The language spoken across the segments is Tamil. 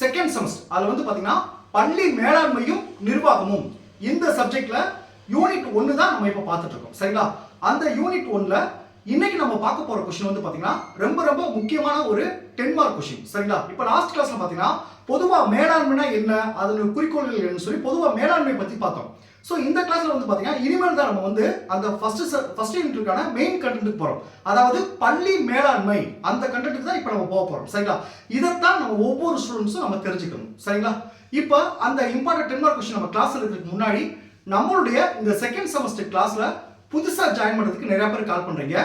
செகண்ட் செமஸ்டர் அதுல வந்து பாத்தீங்கன்னா பள்ளி மேலாண்மையும் நிர்வாகமும். இந்த சப்ஜெக்ட்ல யூனிட் ஒன்று தான் நம்ம இப்போ பார்த்துட்டு இருக்கோம். சரிங்களா? அந்த யூனிட் ஒன்ல இன்னைக்கு நம்ம பார்க்க போற கொஸ்டின் வந்து பாத்தீங்கன்னா ரொம்ப ரொம்ப முக்கியமான ஒரு டென் மார்க் கொஸ்டின் சரிங்களா? இப்போ லாஸ்ட் கிளாஸ்ல பாத்தீங்கன்னா பொதுவா மேலாண்மைனா என்ன? அதனுடைய குறிக்கோள்கள் என்னன்னு சொல்லி பொதுவா மேலாண்மை பத்தி பார்த்தோம். ஸோ இந்த கிளாஸ்ல வந்து பார்த்தீங்கன்னா இனிமேல் தான் நம்ம வந்து அந்த ஃபர்ஸ்ட் ஃபர்ஸ்ட் யூனிட்டுக்கான மெயின் கண்டென்ட்டுக்கு போறோம். அதாவது பள்ளி மேலாண்மை அந்த கண்டென்ட்டுக்கு தான் இப்போ நம்ம போக போறோம். சரிங்களா? இதைத்தான் நம்ம ஒவ்வொரு ஸ்டூடெண்ட்ஸும் நம்ம தெரிஞ்சுக்கணும். சரிங்களா? இப்போ அந்த இம்பார்ட்டன்ட் டென் மார்க் கொஸ்டின் நம்ம கிளாஸ் இருக்கிறதுக்கு முன்னாடி நம்மளுடைய இந்த செகண்ட் செமஸ்டர் கிளாஸ்ல புதுசாக ஜாயின் பண்ணுறதுக்கு நிறைய பேர் கால் பண்றீங்க.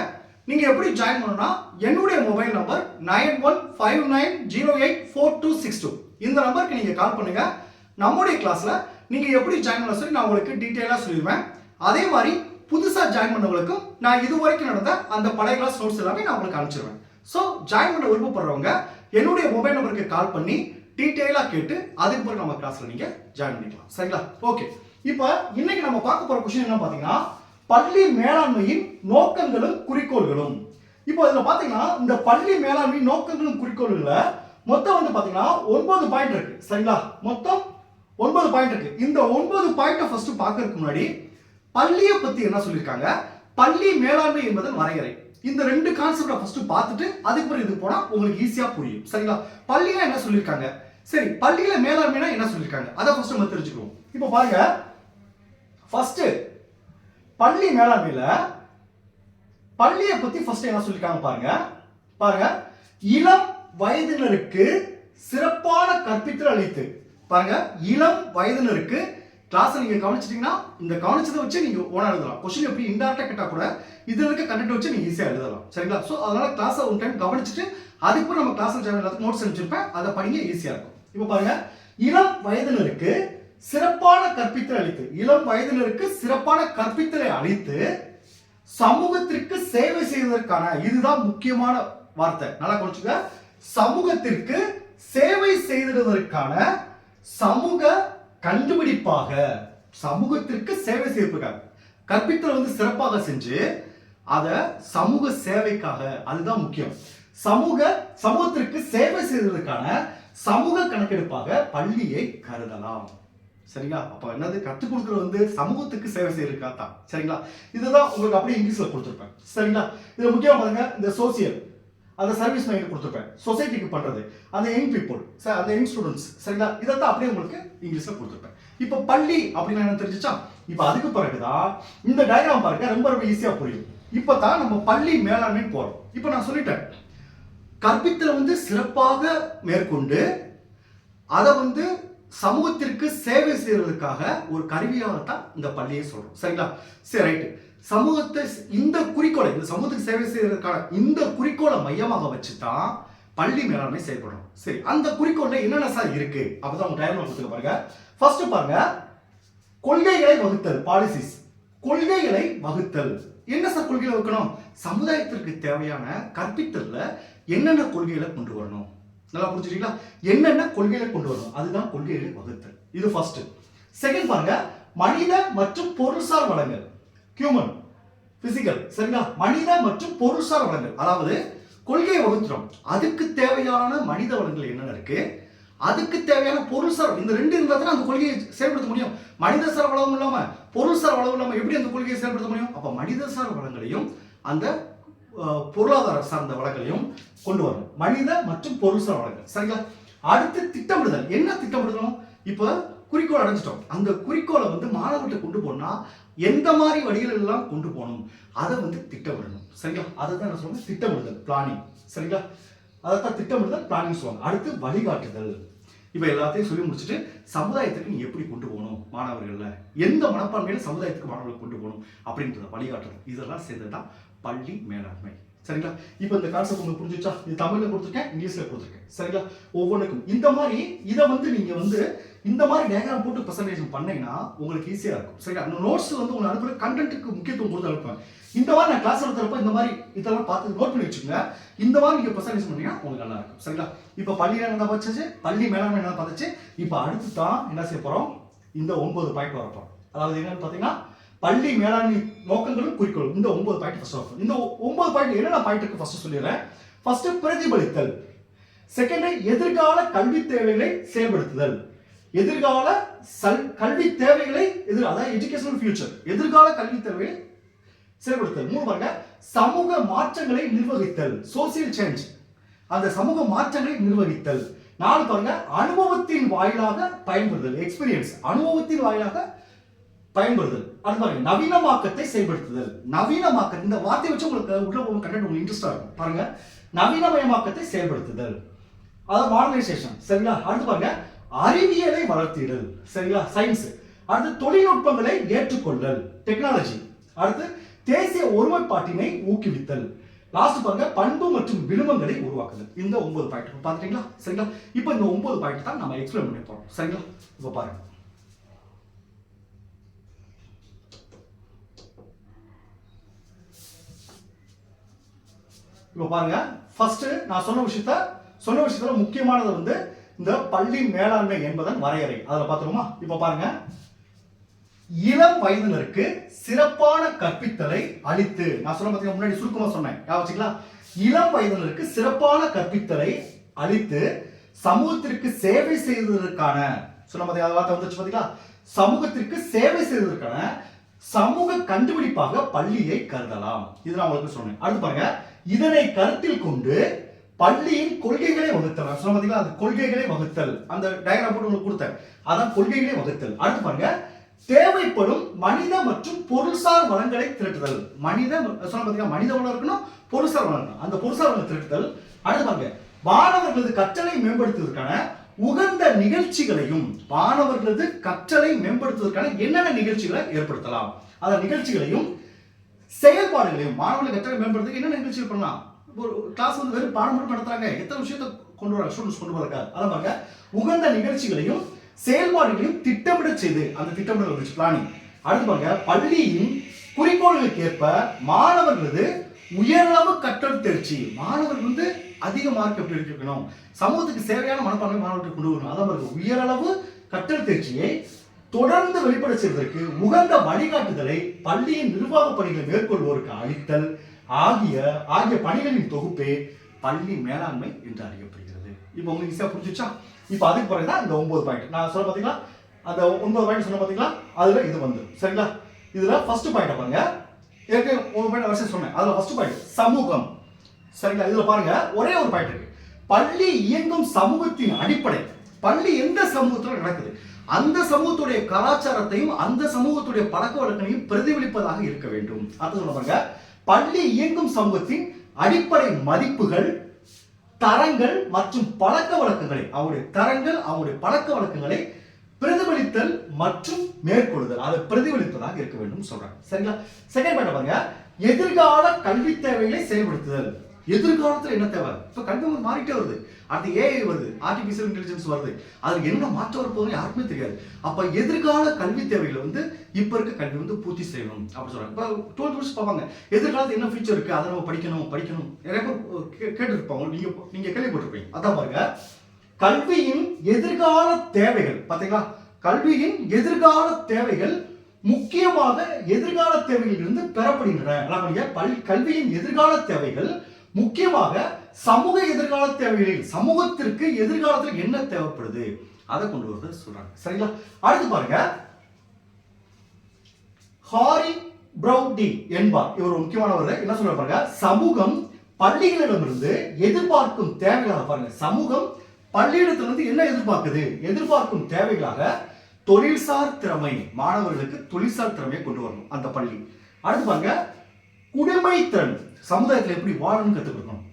நீங்க எப்படி ஜாயின் பண்ணணும்னா என்னுடைய mobile number nine one five nine zero eight four two six two. இந்த நம்பருக்கு நீங்க கால் பண்ணுங்க. நம்முடைய கிளாஸில் நீங்கள் எப்படி ஜாயின் பண்ண சொல்லி நான் உங்களுக்கு டீட்டெயிலாக சொல்லிடுவேன். அதே மாதிரி புதுசாக ஜாயின் பண்ணவங்களுக்கும் நான் இது வரைக்கும் நடந்த அந்த பழைய கிளாஸ் நோட்ஸ் எல்லாமே நான் உங்களுக்கு அனுப்பிச்சிருவேன். ஸோ ஜாயின் பண்ண விருப்பப்படுறவங்க என்னுடைய மொபைல் நம்பருக்கு கால் பண்ணி டீட்டெயிலாக கேட்டு அதுக்கு பிறகு நம்ம கிளாஸில் நீங்கள் ஜாயின் பண்ணிக்கலாம். சரிங்களா? ஓகே இப்போ இன்னைக்கு நம்ம பார்க்க போகிற கொஷின் என்ன பார்த்தீங்கன்னா பள்ளி மேலாண்மையின் நோக்கங்களும் குறிக்கோள்களும். இப்போ இதில் பார்த்தீங்கன்னா இந்த பள்ளி மேலாண்மை நோக்கங்களும் குறிக்கோள்களில் மொத்தம் வந்து பார்த்தீங்கன்னா ஒன்பது பாயிண்ட் இருக்கு. சரிங்களா? மொத்தம் ஒன்பது பாயிண்ட் இருக்கு. இந்த ஒன்பது பாயிண்ட்டை ஃபர்ஸ்ட் பார்க்கறதுக்கு முன்னாடி பள்ளியை பத்தி என்ன சொல்லியிருக்காங்க? பள்ளி மேலாண்மை என்பதன் வரையறை. இந்த ரெண்டு கான்செப்டை ஃபர்ஸ்ட் பார்த்துட்டு அதுக்கு பிறகு இது போனா உங்களுக்கு ஈஸியா புரியும். சரிங்களா? பள்ளினா என்ன சொல்லியிருக்காங்க? சரி பள்ளியில மேலாண்மைனா என்ன சொல்லியிருக்காங்க? அதை ஃபர்ஸ்ட் நம்ம தெரிஞ்சுக்குவோம். இப்போ பாருங்க. ஃபர்ஸ்ட் பள்ளி மேலாண்மையில பள்ளியை பத்தி ஃபர்ஸ்ட் என்ன சொல்லியிருக்காங்க பாருங்க? பாருங்க. இளம் வயதினருக்கு சிறப்பான கற்பித்தல் அளித்து பாருங்க இளம் வயதினருக்கு கிளாஸ் நீங்க கவனிச்சிட்டீங்கன்னா இந்த கவனிச்சதை வச்சு நீங்க ஓனா எழுதலாம். கொஸ்டின் எப்படி இன்டெரக்டா கேட்டா கூட இதுல இருக்க கண்டென்ட் வச்சு நீங்க ஈஸியா எழுதலாம். சரிங்களா? சோ அதனால கிளாஸ் ஒன் டைம் கவனிச்சுட்டு அதுக்கு நம்ம கிளாஸ் எல்லாத்துக்கும் நோட்ஸ் அனுப்பிச்சிருப்பேன். அதை படிங்க ஈஸியா இருக்கும். இப்போ பாருங்க இளம் வயதினருக்கு சிறப்பான கற்பித்தல் அளித்து இளம் வயதினருக்கு சிறப்பான கற்பித்தலை அளித்து சமூகத்திற்கு சேவை செய்வதற்கான இதுதான் முக்கியமான வார்த்தை. நல்லா கொஞ்சுங்க சமூகத்திற்கு சேவை செய்திடுவதற்கான சமூக கண்டுபிடிப்பாக சமூகத்திற்கு சேவை செய்வதற்காக கற்பித்தல் வந்து சிறப்பாக செஞ்சு அதை சமூக சேவைக்காக அதுதான் முக்கியம். சமூக சமூகத்திற்கு சேவை செய்வதற்கான சமூக கணக்கெடுப்பாக பள்ளியை கருதலாம். சரிங்களா? அப்ப என்னது? கற்றுக் கொடுக்குறது வந்து சமூகத்துக்கு சேவை செய்யறதுக்கா தான் சரிங்களா? இதுதான் உங்களுக்கு அப்படியே இங்கிலீஷ்ல கொடுத்துருப்பேன். சரிங்களா? இது முக்கியம் பாருங்க இந்த சோசியல் அந்த சர்வீஸ் மைண்ட் கொடுத்துருப்பேன். சொசைட்டிக்கு பண்ணுறது அந்த யங் பீப்புள் சார் அந்த யங் ஸ்டூடெண்ட்ஸ் சரிங்களா? தான் அப்படியே உங்களுக்கு இங்கிலீஷில் கொடுத்துருப்பேன். இப்போ பள்ளி அப்படின்னு என்ன தெரிஞ்சுச்சா? இப்போ அதுக்கு பிறகுதான் இந்த டயக்ராம் பாருங்க ரொம்ப ரொம்ப ஈஸியாக புரியும். இப்போ தான் நம்ம பள்ளி மேலாண்மை போகிறோம் இப்போ நான் சொல்லிட்டேன். கற்பித்தலை வந்து சிறப்பாக மேற்கொண்டு அதை வந்து சமூகத்திற்கு சேவை செய்வதற்காக ஒரு கருவியாக தான் இந்த பள்ளியை சொல்கிறோம் சரிங்களா? சரி ரைட்டு சமூகத்தை இந்த குறிக்கோளை இந்த சமூகத்துக்கு சேவை செய்வதற்கான இந்த குறிக்கோளை மையமாக வச்சு தான் பள்ளி மேலாண்மை செயல்படும் சரி அந்த குறிக்கோள்ல என்னென்ன சார் இருக்கு? அப்பதான் உங்க டைம் கொடுத்துக்க பாருங்க. ஃபர்ஸ்ட் பாருங்க. கொள்கைகளை வகுத்தல் பாலிசிஸ் கொள்கைகளை வகுத்தல். என்ன சார் கொள்கையில வகுக்கணும்? சமுதாயத்திற்கு தேவையான கற்பித்தல்ல என்னென்ன கொள்கைகளை கொண்டு வரணும்? நல்லா புரிஞ்சுட்டீங்களா என்னென்ன கொள்கைகளை கொண்டு வரணும்? அதுதான் கொள்கைகளை வகுத்தல். இது ஃபர்ஸ்ட் செகண்ட் பாருங்க. மனித மற்றும் பொருள்சார் வளங்கள். ஹியூமன் பிசிக்கல் சரிங்களா? மனித மற்றும் பொருள்சார் வளங்கள். அதாவது கொள்கையை வகுத்துறோம் அதுக்கு தேவையான மனித வளங்கள் என்னென்ன இருக்கு? அதுக்கு தேவையான பொருள்சார் இந்த ரெண்டு இருந்தால் தான் அந்த கொள்கையை செயல்படுத்த முடியும். மனித சார் வளமும் இல்லாம பொருள்சார் வளமும் இல்லாம எப்படி அந்த கொள்கையை செயல்படுத்த முடியும்? அப்ப மனித சார் வளங்களையும் அந்த பொருளாதார சார்ந்த வளங்களையும் கொண்டு வரணும். மனித மற்றும் பொருள்சார் வளங்கள். சரிங்களா? அடுத்து திட்டமிடுதல். என்ன திட்டமிடுதலும்? இப்போ குறிக்கோள் அடைஞ்சிட்டோம். அந்த குறிக்கோளை வந்து மாணவர்கிட்ட கொண்டு போனா எந்த மாதிரி வழிகள் எல்லாம் கொண்டு போகணும் அதை வந்து திட்டமிடணும். சரிங்களா? அதை தான் நான் சொல்லுவேன் திட்டமிடுதல் பிளானிங் சரிங்களா? அதைத்தான் திட்டமிடுதல் பிளானிங் சொல்லுவாங்க. அடுத்து வழிகாட்டுதல். இப்போ எல்லாத்தையும் சொல்லி முடிச்சுட்டு சமுதாயத்துக்கு நீ எப்படி கொண்டு போகணும் மாணவர்கள்ல? எந்த மனப்பான்மையில சமுதாயத்துக்கு மாணவர்களை கொண்டு போகணும் அப்படின்றத வழிகாட்டுதல். இதெல்லாம் சேர்ந்தது தான் பள்ளி மேலாண்மை. சரிங்களா? இப்போ இந்த கான்செப்ட் உங்களுக்கு புரிஞ்சுச்சா? இது தமிழில் கொடுத்துருக்கேன் இங்கிலீஷ்ல கொடுத்துருக்கேன். சரிங்களா? ஒவ்வொன்றுக்கும். இந்த மாதிரி இதை வந்து நீங்க வந்து இந்த மாதிரி டயக்ராம் போட்டு ப்ரெசன்டேஷன் பண்ணீங்கன்னா உங்களுக்கு ஈஸியாக இருக்கும். சரிங்களா? அந்த நோட்ஸ் வந்து உங்களுக்கு அனுப்புற கண்டென்ட்டுக்கு முக்கியத்துவம் கொடுத்து அனுப்புவேன் இந்த மாதிரி நான் கிளாஸ் எடுத்துறப்ப இந்த மாதிரி இதெல்லாம் பார்த்து நோட் பண்ணி வச்சுக்கோங்க. இந்த மாதிரி நீங்கள் ப்ரெசன்டேஷன் பண்ணீங்கன்னா உங்களுக்கு நல்லா இருக்கும். சரிங்களா? இப்போ பள்ளியில் என்ன பார்த்துச்சு பள்ளி மேலாண்மை என்ன பார்த்துச்சு? இப்போ அடுத்து தான் என்ன செய்ய போகிறோம் இந்த ஒன்பது பாயிண்ட் வரப்போம் அதாவது என்னன்னு பார்த்தீங்கன்னா பள்ளி மேலாண்மை நோக்கங்களும் குறிக்கோள் இந்த ஒன்பது பாயிண்ட் ஃபர்ஸ்ட் வரப்போம் இந்த ஒன்பது பாயிண்ட் என்னென்ன பாயிண்ட் இருக்கு ஃபர்ஸ்ட் சொல்லிடுறேன். ஃபர்ஸ்ட் பிரதிபலித்தல். செகண்ட் எதிர்கால கல்வி தேவைகளை செயல்படுத்துதல். எதிர்கால சல் கல்வி தேவைகளை எதிர் அதாவது எஜுகேஷனல் ஃபியூச்சர் எதிர்கால கல்வி தேவைகளை செயல்படுத்தல் மூணு பாருங்க சமூக மாற்றங்களை நிர்வகித்தல் சோசியல் சேஞ்ச் அந்த சமூக மாற்றங்களை நிர்வகித்தல். நாலு பாருங்க அனுபவத்தின் வாயிலாக பயன்படுதல் எக்ஸ்பீரியன்ஸ் அனுபவத்தின் வாயிலாக பயன்படுதல் அது பாருங்க நவீனமாக்கத்தை செயல்படுத்துதல். நவீனமாக்க இந்த வார்த்தையை வச்சு உங்களுக்கு உள்ள போகும் கண்டென்ட் உங்களுக்கு இன்ட்ரெஸ்டா இருக்கும். பாருங்க நவீனமயமாக்கத்தை செயல்படுத்துதல். அதாவது மாடர்னைசேஷன் சரிங்களா? அடுத்து பாருங்க அறிவியலை வளர்த்திடல். சரிங்களா? சயின்ஸ் அடுத்து தொழில்நுட்பங்களை ஏற்றுக்கொள்ளல். டெக்னாலஜி அடுத்து தேசிய ஒருமைப்பாட்டினை ஊக்குவித்தல். லாஸ்ட் பாருங்க பண்பு மற்றும் விழுமங்களை உருவாக்குதல். இந்த ஒன்பது பாயிண்ட் பார்த்துட்டீங்களா? சரிங்களா? இப்போ இந்த ஒன்பது பாயிண்ட் தான் நம்ம எக்ஸ்பிளைன் பண்ணி போறோம். சரிங்களா? இப்போ பாருங்க. இப்போ பாருங்க. ஃபர்ஸ்ட் நான் சொன்ன விஷயத்த சொன்ன விஷயத்துல முக்கியமானது வந்து இந்த பள்ளி மேலாண்மை என்பதன் வரையறை. அதில் பார்த்துருமா இப்போ பாருங்க. இளம் வயதினருக்கு சிறப்பான கற்பித்தலை அளித்து. நான் சொன்ன பார்த்தீங்கன்னா முன்னாடி சுருக்கமா சொன்னேன். வச்சுக்கலாம் வச்சுங்களா இளம் வயதினருக்கு சிறப்பான கற்பித்தலை அளித்து சமூகத்திற்கு சேவை செய்வதற்கான சொன்ன பார்த்தீங்கன்னா வார்த்தை வந்துச்சு பார்த்தீங்களா சமூகத்திற்கு சேவை செய்வதற்கான சமூக கண்டுபிடிப்பாக பள்ளியை கருதலாம். இது நான் உங்களுக்கு சொன்னேன். அடுத்து பாருங்க. இதனை கருத்தில் கொண்டு பள்ளியின் கொள்கைகளை வகுத்தல். சொன்ன பார்த்தீங்களா அந்த கொள்கைகளை வகுத்தல். அந்த டயக்ராம் போட்டு உங்களுக்கு கொடுத்தேன். அதான் கொள்கைகளை வகுத்தல். அடுத்து பாருங்க. தேவைப்படும் மனித மற்றும் பொருள்சார் வளங்களை திரட்டுதல். மனித சொன்ன பார்த்தீங்கன்னா மனித வளம் இருக்கணும் பொருள்சார் வளம் அந்த பொருள்சார் வளம் திரட்டுதல். அடுத்து பாருங்க. மாணவர்களது கற்றலை மேம்படுத்துவதற்கான உகந்த நிகழ்ச்சிகளையும் மாணவர்களது கற்றலை மேம்படுத்துவதற்கான என்னென்ன நிகழ்ச்சிகளை ஏற்படுத்தலாம்? அந்த நிகழ்ச்சிகளையும் செயல்பாடுகளையும் மாணவர்கள் கற்றலை மேம்படுத்துறதுக்கு என்ன நிகழ்ச்சிகள் பண்ணலாம்? ஒரு கிளாஸ் வந்து வெறும் பாடம் மட்டும் நடத்துறாங்க. எத்தனை விஷயத்தை கொண்டு வராங்க? ஸ்டூடெண்ட்ஸ் கொண்டு வராங்க அதான் பாருங்க. உகந்த நிகழ்ச்சிகளையும் செயல்பாடுகளையும் திட்டமிட செய்து அந்த திட்டமிடல் வச்சு பிளானிங் அடுத்து பாருங்க பள்ளியின் குறிக்கோள்களுக்கு ஏற்ப மாணவர்களது உயரளவு கற்றல் தேர்ச்சி. மாணவர்கள் வந்து அதிக மார்க் எப்படி எடுக்கணும் சமூகத்துக்கு சேவையான மனப்பான்மை மாணவர்கள் கொண்டு வரணும். அதான் பாருங்க உயரளவு கற்றல் தேர்ச்சியை தொடர்ந்து வெளிப்பட செய்வதற்கு உகந்த வழிகாட்டுதலை பள்ளியின் நிர்வாக பணிகளை மேற்கொள்வோருக்கு அளித்தல் ஆகிய ஆகிய பணிகளின் தொகுப்பே பள்ளி மேலாண்மை என்று அறியப்படுகிறது. இப்போ உங்களுக்கு ஈஸியாக புரிஞ்சிச்சா இப்போ அதுக்கு பிறகு தான் இந்த ஒன்பது பாயிண்ட் நான் சொல்ல பார்த்தீங்களா அந்த ஒன்பது பாயிண்ட் சொன்ன பார்த்தீங்களா அதில் இது வந்து சரிங்களா? இதில் ஃபர்ஸ்ட் பாயிண்ட் பாருங்க. ஏற்கனவே ஒரு பாயிண்ட் வருஷம் சொன்னேன். அதில் ஃபர்ஸ்ட் பாயிண்ட் சமூகம். சரிங்களா? இதில் பாருங்க. ஒரே ஒரு பாயிண்ட் இருக்கு. பள்ளி இயங்கும் சமூகத்தின் அடிப்படை. பள்ளி எந்த சமூகத்தில் நடக்குது? அந்த சமூகத்துடைய கலாச்சாரத்தையும் அந்த சமூகத்துடைய பழக்க வழக்கங்களையும் பிரதிபலிப்பதாக இருக்க வேண்டும். அடுத்து சொல்ல பாருங்க. பள்ளி இயங்கும் சமூகத்தின் அடிப்படை மதிப்புகள் தரங்கள் மற்றும் பழக்க வழக்கங்களை அவருடைய தரங்கள் அவருடைய பழக்க வழக்கங்களை பிரதிபலித்தல் மற்றும் மேற்கொள்ளுதல். அதை பிரதிபலிப்பதாக இருக்க வேண்டும் சொல்றாங்க. சரிங்களா? செகண்ட் பாயிண்ட் பாருங்க. எதிர்கால கல்வி தேவைகளை செயல்படுத்துதல். எதிர்காலத்துல என்ன தேவை? இப்ப கல்வி வந்து மாறிட்டே வருது. அடுத்து ஏஐ வருது ஆர்டிபிஷியல் இன்டெலிஜென்ஸ் வருது. அதுக்கு என்ன மாற்றம் வரப்போகுதுன்னு யாருக்குமே தெரியாது. அப்ப எதிர்கால கல்வி தேவைகளை வந்து இப்ப இருக்க கல்வி வந்து பூர்த்தி செய்யணும் அப்படி சொல்றாங்க. இப்போ டுவெல்த் முடிச்சு பார்ப்பாங்க. எதிர்காலத்துல என்ன ஃபியூச்சர் இருக்கு? அதை நம்ம படிக்கணும் படிக்கணும். நிறைய பேர் கே- கேட்டிருப்பாங்க. நீங்க நீங்க கேள்விப்பட்டிருப்பீங்க. அதான் பாருங்க. கல்வியின் எதிர்கால தேவைகள் பாத்தீங்களா கல்வியின் எதிர்கால தேவைகள் முக்கியமாக எதிர்கால தேவைகளிலிருந்து பெறப்படுகின்றன. கல்வியின் எதிர்கால தேவைகள் முக்கியமாக சமூக எதிர்கால தேவைகளில் சமூகத்திற்கு எதிர்காலத்தில் என்ன தேவைப்படுது? அதை கொண்டு வரது சொல்றாங்க. சரிங்களா? அடுத்து பாருங்க. ஹாரி ப்ரௌடி என்பார். இவர் ஒரு முக்கியமானவர் என்ன சொல்ற பாருங்க? சமூகம் பள்ளிகளிடமிருந்து எதிர்பார்க்கும் தேவைகளாக பாருங்க சமூகம் பள்ளியிடத்திலிருந்து என்ன எதிர்பார்க்குது? எதிர்பார்க்கும் தேவைகளாக தொழில்சார் திறமை மாணவர்களுக்கு தொழில்சார் திறமையை கொண்டு வரணும் அந்த பள்ளி. அடுத்து பாருங்க. குடிமைத்தன் சமுதாயத்தில் எப்படி வாழணும்னு கற்றுக் கொடுக்கணும்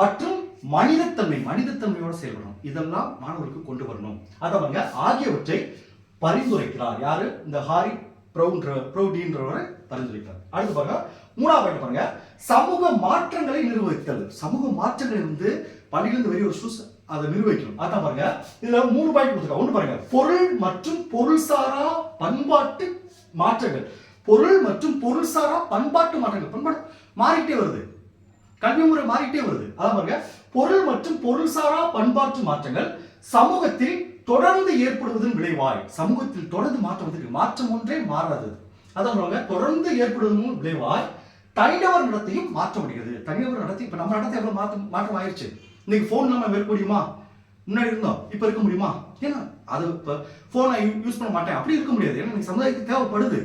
மற்றும் மனிதத்தன்மை மனிதத்தன்மையோட செயல்படணும். இதெல்லாம் மாணவர்களுக்கு கொண்டு வரணும். அதை பாருங்க ஆகியவற்றை பரிந்துரைக்கிறார். யாரு? இந்த ஹாரி ப்ரௌன்ற ப்ரௌடின்றவரை பரிந்துரைக்கிறார். அடுத்து பாருங்க மூணாவது பாயிண்ட் பாருங்க சமூக மாற்றங்களை நிர்வகித்தல். சமூக மாற்றங்களை வந்து பள்ளியிலிருந்து வெளியே ஒரு அதை நிர்வகிக்கணும். அதான் பாருங்க இதுல மூணு பாயிண்ட் கொடுத்துருக்காங்க. ஒன்று பாருங்க பொருள் மற்றும் பொருள் சாரா பண்பாட்டு மாற்றங்கள். பொருள் மற்றும் பொருள் சாரா பண்பாட்டு மாற்றங்கள். பண்பாடு மாறிட்டே வருது. கல்வி முறை மாறிட்டே வருது. அதான் பாருங்க. பொருள் மற்றும் பொருள் சாரா பண்பாட்டு மாற்றங்கள் சமூகத்தில் தொடர்ந்து ஏற்படுவதன் விளைவாய். சமூகத்தில் தொடர்ந்து மாற்றம் மாற்றம் ஒன்றே மாறாதது. அதான் தொடர்ந்து ஏற்படுவதன் விளைவாய் தனிநபர் நடத்தையும் மாற்றம் அடைகிறது. தனிநபர் நடத்தி இப்ப நம்ம நடத்தை எவ்வளவு மாற்றம் மாற்றம் ஆயிடுச்சு இன்னைக்கு ஃபோன் நம்ம இருக்க முடியுமா? முன்னாடி இருந்தோம். இப்போ இருக்க முடியுமா? ஏன்னா அது இப்போ ஃபோனை யூஸ் பண்ண மாட்டேன். அப்படி இருக்க முடியாது. ஏன்னா சமுதாயத்துக்கு தேவைப்படுது.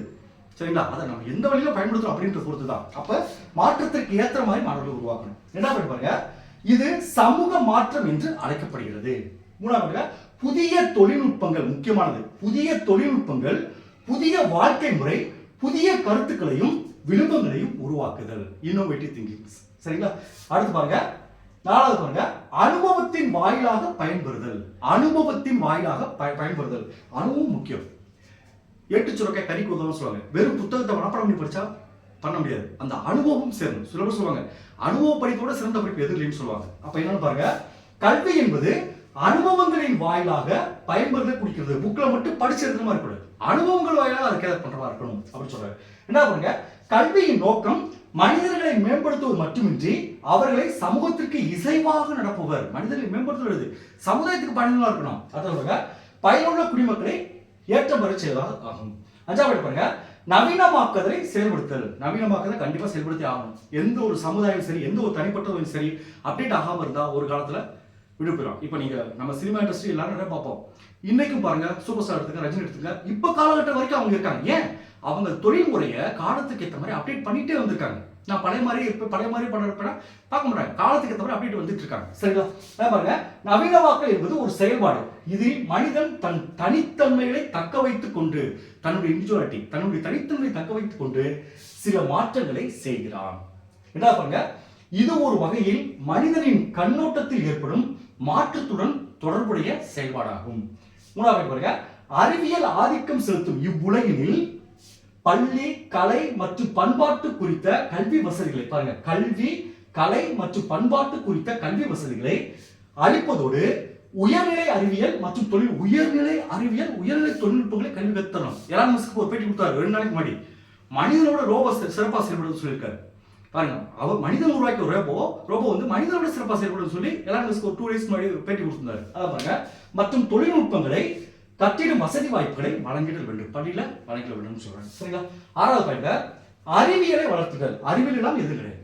சரிங்களா? அதை நம்ம எந்த வழியில பயன்படுத்துறோம் அப்படின்ற பொறுத்து தான். அப்ப மாற்றத்திற்கு ஏற்ற மாதிரி மாணவர்களை உருவாக்கணும். என்ன பண்ணுவாங்க பாருங்க இது சமூக மாற்றம் என்று அழைக்கப்படுகிறது. மூணாவது புதிய தொழில்நுட்பங்கள் முக்கியமானது. புதிய தொழில்நுட்பங்கள் புதிய வாழ்க்கை முறை புதிய கருத்துக்களையும் விழுப்பங்களையும் உருவாக்குதல். இன்னோவேட்டிவ் திங்கிங் சரிங்களா? அடுத்து பாருங்க. நாலாவது பாருங்க. அனுபவத்தின் வாயிலாக பயன்பெறுதல். அனுபவத்தின் வாயிலாக பய- பயன்பெறுதல். அனுபவம் முக்கியம். எட்டு சுரக்காய் கறிக்கு உதவும் சொல்லுவாங்க. வெறும் புத்தகத்தை மனப்பாடம் பண்ணி படிச்சா பண்ண முடியாது. அந்த அனுபவம் சேரணும். சில பேர் சொல்லுவாங்க அனுபவ படிப்போட சிறந்த படிப்பு எது இல்லைன்னு சொல்லுவாங்க. அப்ப என்னன்னு பாருங்க கல்வி என்பது அனுபவங்களின் வாயிலாக பயன்படுத்த குடிக்கிறது புக்ல மட்டும் படிச்சு மாதிரி இருக்கக்கூடாது அனுபவங்கள் வாயிலாக அதை கேதர் பண்றதா இருக்கணும் அப்படின்னு சொல்றாரு. என்ன பாருங்க கல்வியின் நோக்கம் மனிதர்களை மேம்படுத்துவது மட்டுமின்றி அவர்களை சமூகத்திற்கு இசைவாக நடப்பவர். மனிதர்களை மேம்படுத்துவது சமுதாயத்துக்கு பயனுள்ளா இருக்கணும். அதாவது பயனுள்ள குடிமக்களை ஏற்ற பெற செய்வதாக ஆகும். அஞ்சாவது பாருங்க. நவீனமாக்குதலை செயல்படுத்தல். நவீனமாக்குதலை கண்டிப்பா செயல்படுத்தி ஆகணும். எந்த ஒரு சமுதாயம் சரி எந்த ஒரு தனிப்பட்டதும் சரி அப்டேட் ஆகாம இருந்தா ஒரு காலத்துல விழுப்புரம் இப்போ நீங்க நம்ம சினிமா இண்டஸ்ட்ரி எல்லாரும் நிறைய பார்ப்போம். இன்னைக்கும் பாருங்க சூப்பர் ஸ்டார் எடுத்துங்க ரஜினி எடுத்துங்க இப்ப காலகட்டம் வரைக்கும் அவங்க இருக்காங்க. ஏன்? அவங்க தொழில்முறையை காலத்துக்கு ஏற்ற மாதிரி அப்டேட் பண்ணிட்டே வந்திருக்காங்க. நான் பழைய மாதிரி இப்போ பழைய மாதிரி பண்ணுறப்ப பார்க்க முடியாது. காலத்துக்கு ஏற்ற மாதிரி அப்டேட் வந்துட்டு இருக்காங்க. சரிங்களா? பாருங்க. நவீனமாக்கல் என்பது ஒரு செயல்பாடு. இதில் மனிதன் தன் தனித்தன்மைகளை தக்க வைத்துக் கொண்டு தன்னுடைய இண்டிவிஜுவாலிட்டி தன்னுடைய தனித்தன்மையை தக்க வைத்துக் கொண்டு சில மாற்றங்களை செய்கிறான். என்ன பாருங்க? இது ஒரு வகையில் மனிதனின் கண்ணோட்டத்தில் ஏற்படும் மாற்றத்துடன் தொடர்புடைய செயல்பாடாகும். மூணாவது பாருங்க. அறிவியல் ஆதிக்கம் செலுத்தும் இவ்வுலகினில் பள்ளி கலை மற்றும் பண்பாட்டு குறித்த கல்வி வசதிகளை பாருங்க. கல்வி கலை மற்றும் பண்பாட்டு குறித்த கல்வி வசதிகளை அளிப்பதோடு உயர்நிலை அறிவியல் மற்றும் தொழில் உயர்நிலை அறிவியல் உயர்நிலை தொழில்நுட்பங்களை கல்வி கத்தணும் எலான் மஸ்க்கு ஒரு பேட்டி கொடுத்தாரு ரெண்டு நாளைக்கு முன்னாடி. மனிதனோட ரோபோ சிறப்பாக செயல்படுறது சொல்லியிருக்காரு. பாருங்க அவர் மனிதன் உருவாக்கிய ரோபோ ரோபோ வந்து மனிதனோட சிறப்பாக செயல்படுன்னு சொல்லி எலான் மஸ்க்கு ஒரு டூ டேஸ் முன்னாடி பேட்டி கொடுத்திருந்தாரு. அதான் பாருங்க மற்றும் தொழில்நுட்பங்களை கட்டிடும் வசதி வாய்ப்புகளை வழங்கிடல் வேண்டும். பள்ளியில் வழங்கிட வேண்டும் சொல்றாங்க. சரிங்களா? ஆறாவது பாயிண்ட் அறிவியலை வளர்த்துதல். அறிவியல் இல்லாமல் எது கிடையாது.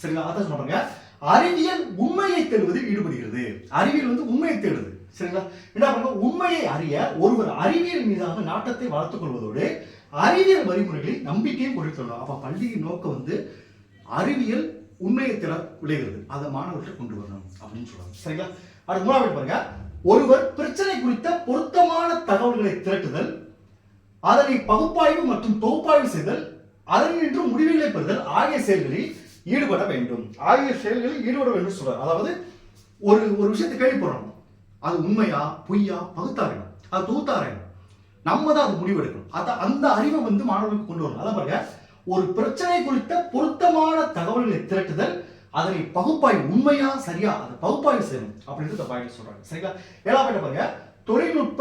சரிங்களா? அதான் சொல்றாங்க அறிவியல் உண்மையை தேடுவதில் ஈடுபடுகிறது. அறிவியல் வந்து உண்மையை தேடுது. சரிங்களா? என்ன பண்ணுங்க உண்மையை அறிய ஒருவர் அறிவியல் மீதான நாட்டத்தை வளர்த்துக் கொள்வதோடு அறிவியல் வழிமுறைகளை நம்பிக்கையும் கொடுத்துள்ளோம் அப்ப பள்ளியின் நோக்கம் வந்து அறிவியல் உண்மையை தேட விளைகிறது. அதை மாணவர்கள் கொண்டு வரணும் அப்படின்னு சொல்றாங்க. சரிங்களா? அடுத்து மூணாவது பாருங்க. ஒருவர் பிரச்சனை குறித்த பொருத்தமான தகவல்களை திரட்டுதல் அதனை பகுப்பாய்வு மற்றும் தொகுப்பாய்வு செய்தல் அதனின்று முடிவுகளை பெறுதல் ஆகிய செயல்களில் ஈடுபட வேண்டும். ஆகிய செயல்களில் ஈடுபட வேண்டும் சொல்றார். அதாவது ஒரு ஒரு விஷயத்தை கேள்விப்படுறோம். அது உண்மையா பொய்யா பகுத்தாரியம் அது தொகுத்தாரியம் நம்ம தான் அது முடிவெடுக்கணும். அதை அந்த அறிவை வந்து மாணவர்களுக்கு கொண்டு வரணும். அதான் பாருங்க ஒரு பிரச்சனை குறித்த பொருத்தமான தகவல்களை திரட்டுதல் அதனை பகுப்பாய்வு உண்மையா சரியா? அதை பகுப்பாய்வு செய்யணும். அப்படின்றது இந்த பாயிண்ட் சொல்றாங்க. சரிங்களா? ஏழாம் பாயிண்ட் பாருங்க. தொழில்நுட்ப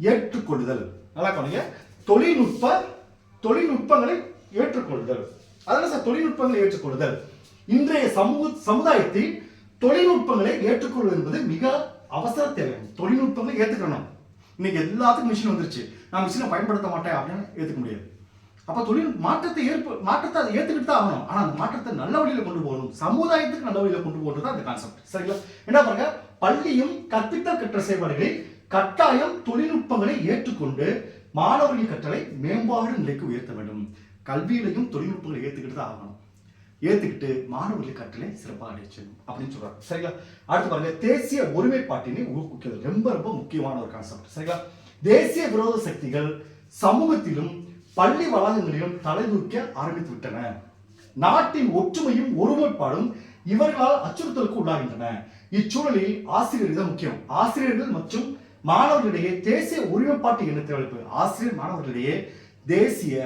ஏற்றுக்கொள்ளுதல். நல்லா கவனிங்க. தொழில்நுட்ப தொழில்நுட்பங்களை ஏற்றுக்கொள்ளுதல். அதனால சார் தொழில்நுட்பங்களை ஏற்றுக்கொள்ளுதல். இன்றைய சமூக சமுதாயத்தில் தொழில்நுட்பங்களை ஏற்றுக்கொள்வது என்பது மிக அவசர தேவை. தொழில்நுட்பங்களை ஏற்றுக்கணும் இன்னைக்கு எல்லாத்துக்கும் மிஷின் வந்துருச்சு. நான் மிஷினை பயன்படுத்த மாட்டேன் அப்படின்னு ஏற்றுக்க முடியாது. அப்போ தொழில் மாற்றத்தை ஏற்ப மாற்றத்தை அதை ஏற்றுக்கிட்டு தான் ஆகணும். ஆனால் அந்த மாற்றத்தை நல்ல வழியில் கொண்டு போகணும். சமுதாயத்துக்கு நல்ல வழியில் கொண்டு போகிறது தான் அந்த கான்செப்ட் சரிங்களா? என்ன பாருங்க? பள்ளியும் கற்பித்தல் கற்ற செயல்பாடுகளில் கட்டாயம் தொழில்நுட்பங்களை ஏற்றுக்கொண்டு மாணவர்களின் கற்றலை மேம்பாடு நிலைக்கு உயர்த்த வேண்டும். கல்வியிலையும் தொழில்நுட்பங்களை ஏற்றுக்கிட்டு தான் ஆகணும். ஏத்துக்கிட்டு மாணவர்களை கற்றலை சிறப்பாக அடைய அப்படின்னு சொல்றாங்க சரிங்களா? அடுத்து பாருங்க தேசிய ஒருமைப்பாட்டினை ஊக்குவிக்கிறது. ரொம்ப ரொம்ப முக்கியமான ஒரு கான்செப்ட் சரிங்களா? தேசிய விரோத சக்திகள் சமூகத்திலும் பள்ளி வளாகங்களிலும் தலைதூக்க ஆரம்பித்து விட்டன. நாட்டின் ஒற்றுமையும் ஒருமைப்பாடும் இவர்களால் அச்சுறுத்தலுக்கு உள்ளாகின்றன. இச்சூழலில் ஆசிரியர் தான் முக்கியம். ஆசிரியர்கள் மற்றும் மாணவர்களிடையே தேசிய ஒருமைப்பாட்டு எண்ணத்தை வளர்ப்பு ஆசிரியர் மாணவர்களிடையே தேசிய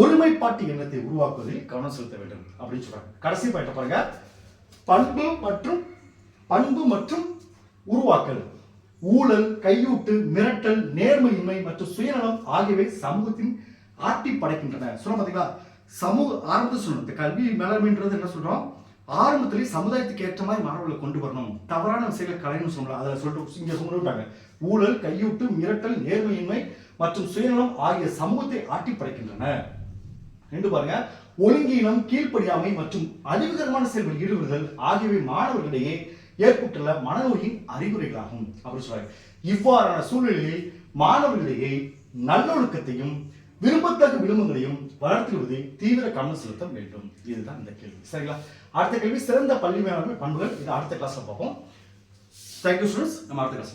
ஒருமைப்பாட்டு எண்ணத்தை உருவாக்குவதில் கவனம் செலுத்த வேண்டும் அப்படின்னு சொல்றாங்க. கடைசி பாயிண்ட் பாருங்க. பண்பு மற்றும் பண்பு மற்றும் உருவாக்கல். ஊழல் கையூட்டு மிரட்டல் நேர்மையின்மை மற்றும் சுயநலம் ஆகியவை சமூகத்தின் ஆட்டி படைக்கின்றன. சொல்ல பார்த்தீங்களா சமூக ஆரம்பத்தில் சொல்லணும் இந்த கல்வி மேலாண்மைன்றது என்ன சொல்கிறோம் ஆரம்பத்திலேயே சமுதாயத்துக்கு ஏற்ற மாதிரி மாணவர்களை கொண்டு வரணும். தவறான விஷயங்களை கலைன்னு சொல்லலாம் அதை சொல்லிட்டு இங்கே சொல்லிட்டாங்க ஊழல் கையூட்டு மிரட்டல் நேர்மையின்மை மற்றும் சுயநலம் ஆகிய சமூகத்தை ஆட்டி படைக்கின்றன. ரெண்டு பாருங்க. ஒழுங்கீனம் கீழ்ப்படியாமை மற்றும் அழிவுகரமான செயல்கள் ஈடுபடுதல் ஆகியவை மாணவர்களிடையே ஏற்பட்டுள்ள மனநோயின் அறிகுறிகளாகும். அப்படின்னு சொல்றாங்க. இவ்வாறான சூழ்நிலையில் மாணவர்களிடையே நல்லொழுக்கத்தையும் விரும்பத்தக்க விளிம்புகளையும் வளர்த்துவதில் தீவிர கவனம் செலுத்த வேண்டும். இதுதான் இந்த கேள்வி. சரிங்களா? அடுத்த கேள்வி சிறந்த பள்ளி மேலாண்மை பண்புகள். இது அடுத்த கிளாஸ்ல பார்ப்போம். தேங்க்யூ ஸ்டூடெண்ட்ஸ் நம்ம அடுத்த கிளாஸ்